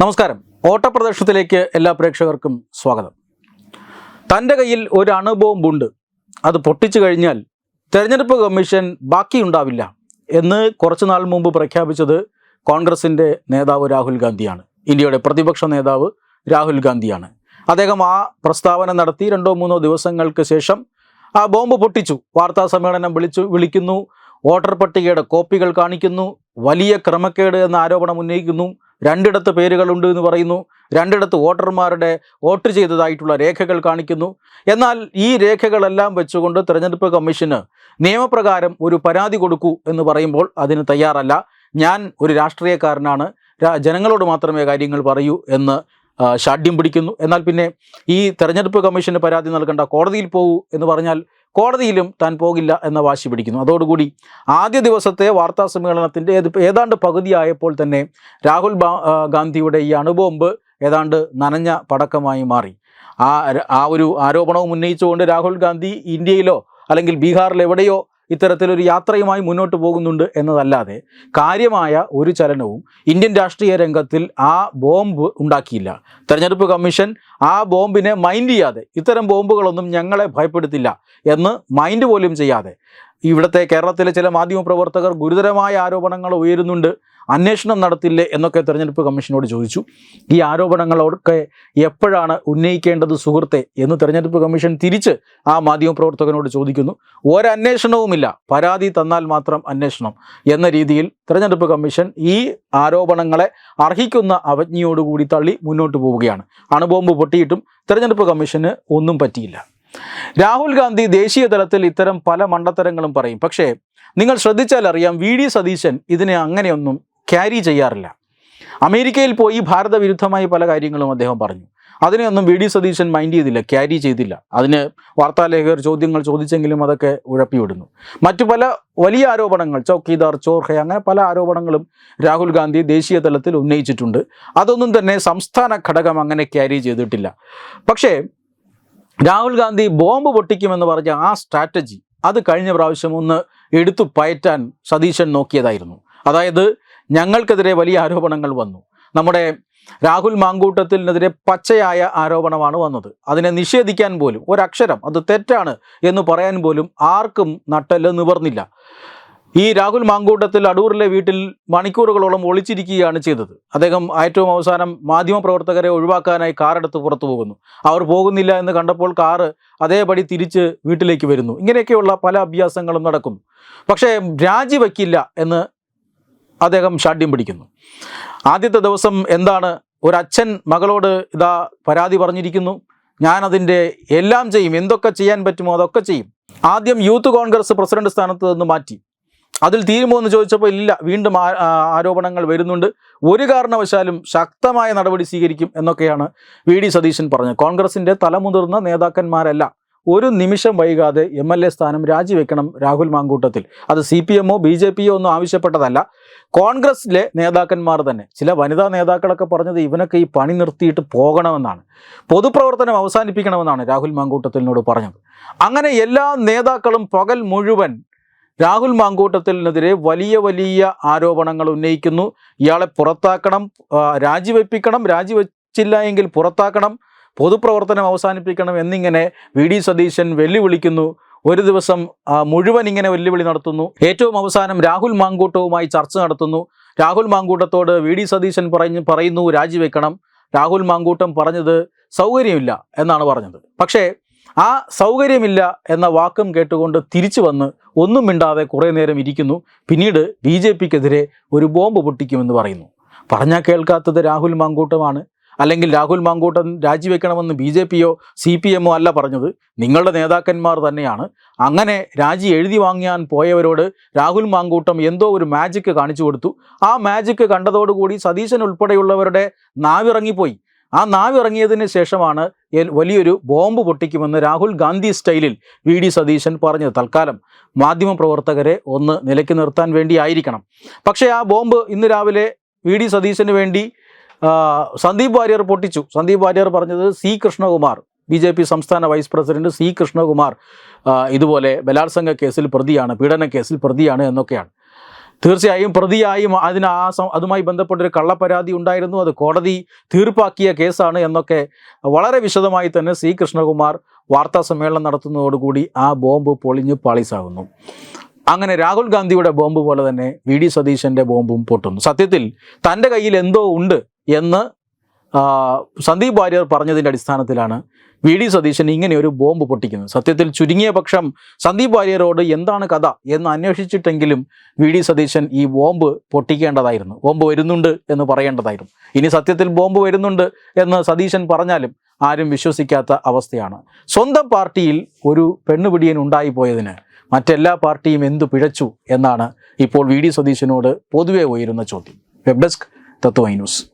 നമസ്കാരം. ഓട്ടപ്രദർശനത്തിലേക്ക് എല്ലാ പ്രേക്ഷകർക്കും സ്വാഗതം. തന്റെ കയ്യിൽ ഒരു അണുബോംബുണ്ട്. അത് പൊട്ടിച്ചു കഴിഞ്ഞാൽ തെരഞ്ഞെടുപ്പ് കമ്മീഷൻ ബാക്കിയുണ്ടാവില്ല എന്ന് കുറച്ചു നാൾ മുമ്പ് പ്രഖ്യാപിച്ചത് കോൺഗ്രസിന്റെ നേതാവ് രാഹുൽ ഗാന്ധിയാണ്. ഇന്ത്യയുടെ പ്രതിപക്ഷ നേതാവ് രാഹുൽ ഗാന്ധിയാണ്. അദ്ദേഹം ആ പ്രസ്താവന നടത്തി രണ്ടോ മൂന്നോ ദിവസങ്ങൾക്ക് ശേഷം ആ ബോംബ് പൊട്ടിച്ചു. വാർത്താ സമ്മേളനം വിളിച്ചു വിളിക്കുന്നു. വോട്ടർ പട്ടികയുടെ കോപ്പികൾ കാണിക്കുന്നു. വലിയ ക്രമക്കേട് എന്ന ആരോപണം ഉന്നയിക്കുന്നു. രണ്ടിടത്ത് പേരുകളുണ്ട് എന്ന് പറയുന്നു. രണ്ടിടത്ത് വോട്ടർമാരുടെ വോട്ട് ചെയ്തതായിട്ടുള്ള രേഖകൾ കാണിക്കുന്നു. എന്നാൽ ഈ രേഖകളെല്ലാം വെച്ചുകൊണ്ട് തിരഞ്ഞെടുപ്പ് കമ്മീഷന് നിയമപ്രകാരം ഒരു പരാതി കൊടുക്കൂ എന്ന് പറയുമ്പോൾ അതിന് തയ്യാറല്ല. ഞാൻ ഒരു രാഷ്ട്രീയക്കാരനാണ്. ജനങ്ങളോട് മാത്രമേ കാര്യങ്ങൾ പറയൂ എന്ന് ആ, പിടിക്കുന്നു. എന്നാൽ പിന്നെ ഈ തെരഞ്ഞെടുപ്പ് കമ്മീഷന് പരാതി നൽകേണ്ട കോടതിയിൽ പോകൂ എന്ന് പറഞ്ഞാൽ കോടതിയിലും താൻ പോകില്ല എന്ന വാശി പിടിക്കുന്നു. അതോടുകൂടി ആദ്യ ദിവസത്തെ വാർത്താ സമ്മേളനത്തിന്റെ ഏത് ഏതാണ്ട് പകുതിയായപ്പോൾ തന്നെ രാഹുൽ ഗാന്ധിയുടെ ഈ അണുബോംബ് ഏതാണ്ട് നനഞ്ഞ പടക്കമായി മാറി. ആ ആ ഒരു ആരോപണവും ഉന്നയിച്ചുകൊണ്ട് രാഹുൽ ഗാന്ധി ഇന്ത്യയിലോ അല്ലെങ്കിൽ ബീഹാറിൽ എവിടെയോ ഇത്തരത്തിലൊരു യാത്രയുമായി മുന്നോട്ട് പോകുന്നുണ്ട് എന്നതല്ലാതെ കാര്യമായ ഒരു ചലനവും ഇന്ത്യൻ രാഷ്ട്രീയ രംഗത്തിൽ ആ ബോംബ് ഉണ്ടാക്കിയില്ല. തെരഞ്ഞെടുപ്പ് കമ്മീഷൻ ആ ബോംബിനെ മൈൻഡ് ചെയ്യാതെ ഇത്തരം ബോംബുകളൊന്നും ഞങ്ങളെ ഭയപ്പെടുത്തില്ല എന്ന് മൈൻഡ് പോലും ചെയ്യാതെ ഇവിടുത്തെ കേരളത്തിലെ ചില മാധ്യമപ്രവർത്തകർ ഗുരുതരമായ ആരോപണങ്ങൾ ഉയരുന്നുണ്ട് അന്വേഷണം നടത്തില്ലേ എന്നൊക്കെ തെരഞ്ഞെടുപ്പ് കമ്മീഷനോട് ചോദിച്ചു. ഈ ആരോപണങ്ങളൊക്കെ എപ്പോഴാണ് ഉന്നയിക്കേണ്ടത് സുഹൃത്തെ എന്ന് തെരഞ്ഞെടുപ്പ് കമ്മീഷൻ തിരിച്ച് ആ മാധ്യമപ്രവർത്തകനോട് ചോദിക്കുന്നു. ഒരന്വേഷണവുമില്ല പരാതി തന്നാൽ മാത്രം അന്വേഷണം എന്ന രീതിയിൽ തെരഞ്ഞെടുപ്പ് കമ്മീഷൻ ഈ ആരോപണങ്ങളെ അർഹിക്കുന്ന അവജ്ഞയോടുകൂടി തള്ളി മുന്നോട്ട് പോവുകയാണ്. അണുബോംബ് പൊട്ടിയിട്ടും തെരഞ്ഞെടുപ്പ് കമ്മീഷന് ഒന്നും പറ്റിയില്ല. രാഹുൽ ഗാന്ധി ദേശീയ തലത്തിൽ ഇത്തരം പല മണ്ടത്തരങ്ങളും പറയും. പക്ഷേ നിങ്ങൾ ശ്രദ്ധിച്ചാൽ അറിയാം വി ഡി സതീശൻ ഇതിനെ അങ്ങനെയൊന്നും ക്യാരി ചെയ്യാറില്ല. അമേരിക്കയിൽ പോയി ഭാരത വിരുദ്ധമായി പല കാര്യങ്ങളും അദ്ദേഹം പറഞ്ഞു. അതിനെയൊന്നും വി ഡി സതീശൻ മൈൻഡ് ചെയ്തില്ല ക്യാരി ചെയ്തില്ല. അതിന് വാർത്താലേഖകർ ചോദ്യങ്ങൾ ചോദിച്ചെങ്കിലും അതൊക്കെ ഉഴപ്പിവിടുന്നു മറ്റു പല വലിയ ആരോപണങ്ങൾ ചൌക്കിദാർ ചോർഹെ അങ്ങനെ പല ആരോപണങ്ങളും രാഹുൽ ഗാന്ധി ദേശീയ തലത്തിൽ ഉന്നയിച്ചിട്ടുണ്ട്. അതൊന്നും തന്നെ സംസ്ഥാന ഘടകം അങ്ങനെ ക്യാരി ചെയ്തിട്ടില്ല. പക്ഷേ രാഹുൽ ഗാന്ധി ബോംബ് പൊട്ടിക്കുമെന്ന് പറഞ്ഞ ആ സ്ട്രാറ്റജി അത് കഴിഞ്ഞ പ്രാവശ്യം ഒന്ന് എടുത്തു പയറ്റാൻ സതീശൻ നോക്കിയതായിരുന്നു. അതായത് ഞങ്ങൾക്കെതിരെ വലിയ ആരോപണങ്ങൾ വന്നു. നമ്മുടെ രാഹുൽ മാങ്കൂട്ടത്തിനെതിരെ പച്ചയായ ആരോപണമാണ് വന്നത്. അതിനെ നിഷേധിക്കാൻ പോലും ഒരക്ഷരം അത് തെറ്റാണ് എന്ന് പറയാൻ പോലും ആർക്കും നട്ടൽ നിവർന്നില്ല. ഈ രാഹുൽ മാങ്കൂട്ടത്തിൽ അടൂരിലെ വീട്ടിൽ മണിക്കൂറുകളോളം ഒളിച്ചിരിക്കുകയാണ് ചെയ്തത്. അദ്ദേഹം ഏറ്റവും അവസാനം മാധ്യമപ്രവർത്തകരെ ഒഴിവാക്കാനായി കാറെടുത്ത് പുറത്തു പോകുന്നു. അവർ പോകുന്നില്ല എന്ന് കണ്ടപ്പോൾ കാറ് അതേപടി തിരിച്ച് വീട്ടിലേക്ക് വരുന്നു. ഇങ്ങനെയൊക്കെയുള്ള പല അഭ്യാസങ്ങളും നടക്കുന്നു. പക്ഷേ രാജിവെക്കില്ല എന്ന് അദ്ദേഹം ഷാഢ്യം പിടിക്കുന്നു. ആദ്യത്തെ ദിവസം എന്താണ്? ഒരച്ഛൻ മകളോട് ഇതാ പരാതി പറഞ്ഞിരിക്കുന്നു. ഞാനതിന്റെ എല്ലാം ചെയ്യും. എന്തൊക്കെ ചെയ്യാൻ പറ്റുമോ അതൊക്കെ ചെയ്യും. ആദ്യം യൂത്ത് കോൺഗ്രസ് പ്രസിഡന്റ് സ്ഥാനത്ത് നിന്ന് മാറ്റി. അതിൽ തീരുമോ എന്ന് ചോദിച്ചപ്പോൾ ഇല്ല. വീണ്ടും ആരോപണങ്ങൾ വരുന്നുണ്ട്. ഒരു കാരണവശാലും ശക്തമായ നടപടി സ്വീകരിക്കും എന്നൊക്കെയാണ് വി ഡി സതീശൻ പറഞ്ഞത്. കോൺഗ്രസിന്റെ തലമുതിർന്ന നേതാക്കന്മാരല്ല. ഒരു നിമിഷം വൈകാതെ എം എൽ എ സ്ഥാനം രാജിവെക്കണം രാഹുൽ മാങ്കൂട്ടത്തിൽ. അത് സി പി എമ്മോ ബി ജെ പിയോ ഒന്നും ആവശ്യപ്പെട്ടതല്ല. കോൺഗ്രസിലെ നേതാക്കന്മാർ തന്നെ. ചില വനിതാ നേതാക്കളൊക്കെ പറഞ്ഞത് ഇവനൊക്കെ ഈ പണി നിർത്തിയിട്ട് പോകണമെന്നാണ്. പൊതുപ്രവർത്തനം അവസാനിപ്പിക്കണമെന്നാണ് രാഹുൽ മാങ്കൂട്ടത്തിനോട് പറഞ്ഞത്. അങ്ങനെ എല്ലാ നേതാക്കളും പകൽ മുഴുവൻ രാഹുൽ മാങ്കൂട്ടത്തിനെതിരെ വലിയ വലിയ ആരോപണങ്ങൾ ഉന്നയിക്കുന്നു. ഇയാളെ പുറത്താക്കണം രാജിവെപ്പിക്കണം രാജിവെച്ചില്ല എങ്കിൽ പുറത്താക്കണം പൊതുപ്രവർത്തനം അവസാനിപ്പിക്കണം എന്നിങ്ങനെ വി ഡി സതീശൻ വെല്ലുവിളിക്കുന്നു. ഒരു ദിവസം മുഴുവൻ ഇങ്ങനെ വെല്ലുവിളി നടത്തുന്നു. ഏറ്റവും അവസാനം രാഹുൽ മാങ്കൂട്ടവുമായി ചർച്ച നടത്തുന്നു. രാഹുൽ മാങ്കൂട്ടത്തോട് വി ഡി സതീശൻ പറഞ്ഞു പറയുന്നു രാജിവെക്കണം. രാഹുൽ മാങ്കൂട്ടം പറഞ്ഞത് സൗകര്യമില്ല എന്നാണ് പറഞ്ഞത്. പക്ഷേ ആ സൗകര്യമില്ല എന്ന വാക്കും കേട്ടുകൊണ്ട് തിരിച്ചു വന്ന് ഒന്നും മിണ്ടാതെ കുറേ നേരം ഇരിക്കുന്നു. പിന്നീട് ബി ജെ പിക്കെതിരെ ഒരു ബോംബ് പൊട്ടിക്കുമെന്ന് പറയുന്നു. പറഞ്ഞാൽ കേൾക്കാത്തത് രാഹുൽ മാങ്കൂട്ടമാണ്. അല്ലെങ്കിൽ രാഹുൽ മാങ്കൂട്ടം രാജിവെക്കണമെന്ന് ബി ജെ പിയോ സി പി എമ്മോ അല്ല പറഞ്ഞത്. നിങ്ങളുടെ നേതാക്കന്മാർ തന്നെയാണ്. അങ്ങനെ രാജി എഴുതി വാങ്ങിയാൻ പോയവരോട് രാഹുൽ മാങ്കൂട്ടം എന്തോ ഒരു മാജിക്ക് കാണിച്ചു കൊടുത്തു. ആ മാജിക്ക് കണ്ടതോടുകൂടി സതീശൻ ഉൾപ്പെടെയുള്ളവരുടെ നാവിറങ്ങിപ്പോയി. ആ നാവിറങ്ങിയതിന് ശേഷമാണ് വലിയൊരു ബോംബ് പൊട്ടിക്കുമെന്ന് രാഹുൽ ഗാന്ധി സ്റ്റൈലിൽ വി ഡി സതീശൻ പറഞ്ഞത്. തൽക്കാലം മാധ്യമപ്രവർത്തകരെ ഒന്ന് നിലയ്ക്ക് നിർത്താൻ വേണ്ടിയായിരിക്കണം. പക്ഷേ ആ ബോംബ് ഇന്ന് രാവിലെ വി ഡി സതീശന് വേണ്ടി സന്ദീപ് വാര്യർ പൊട്ടിച്ചു. സന്ദീപ് വാര്യർ പറഞ്ഞത് C Krishnakumar B J P സംസ്ഥാന വൈസ് പ്രസിഡന്റ് സി കൃഷ്ണകുമാർ ഇതുപോലെ ബലാത്സംഗ കേസിൽ പ്രതിയാണ് പീഡന കേസിൽ പ്രതിയാണ് എന്നൊക്കെയാണ്. തീർച്ചയായും പ്രതിയായും അതിന് ആ അതുമായി ബന്ധപ്പെട്ടൊരു കള്ളപ്പരാതി ഉണ്ടായിരുന്നു. അത് കോടതി തീർപ്പാക്കിയ കേസാണ് എന്നൊക്കെ വളരെ വിശദമായി തന്നെ സി. കൃഷ്ണകുമാർ വാർത്താ സമ്മേളനം നടത്തുന്നതോടുകൂടി ആ ബോംബ് പൊളിഞ്ഞ് പാളിസാകുന്നു. അങ്ങനെ രാഹുൽ ഗാന്ധിയുടെ ബോംബ് പോലെ തന്നെ വി. ഡി. സതീശന്റെ ബോംബും പൊട്ടുന്നു. സത്യത്തിൽ തന്റെ കയ്യിൽ എന്തോ ഉണ്ട് എന്ന് സന്ദീപ് വാര്യർ പറഞ്ഞതിന്റെ അടിസ്ഥാനത്തിലാണ് വി ഡി സതീശൻ ഇങ്ങനെ ഒരു ബോംബ് പൊട്ടിക്കുന്നത്. സത്യത്തിൽ ചുരുങ്ങിയ പക്ഷം സന്ദീപ് വാര്യരോട് എന്താണ് കഥ എന്ന് അന്വേഷിച്ചിട്ടെങ്കിലും വി ഡി സതീശൻ ഈ ബോംബ് പൊട്ടിക്കേണ്ടതായിരുന്നു. ബോംബ് വരുന്നുണ്ട് എന്ന് പറയേണ്ടതായിരുന്നു. ഇനി സത്യത്തിൽ ബോംബ് വരുന്നുണ്ട് എന്ന് സതീശൻ പറഞ്ഞാലും ആരും വിശ്വസിക്കാത്ത അവസ്ഥയാണ്. സ്വന്തം പാർട്ടിയിൽ ഒരു പെണ്ണുപിടിയൻ ഉണ്ടായിപ്പോയതിന് മറ്റെല്ലാ പാർട്ടിയും എന്തു പിഴച്ചു എന്നാണ് ഇപ്പോൾ വി ഡി സതീശനോട് പൊതുവെ ഉയരുന്ന ചോദ്യം. Web desk Tatva news.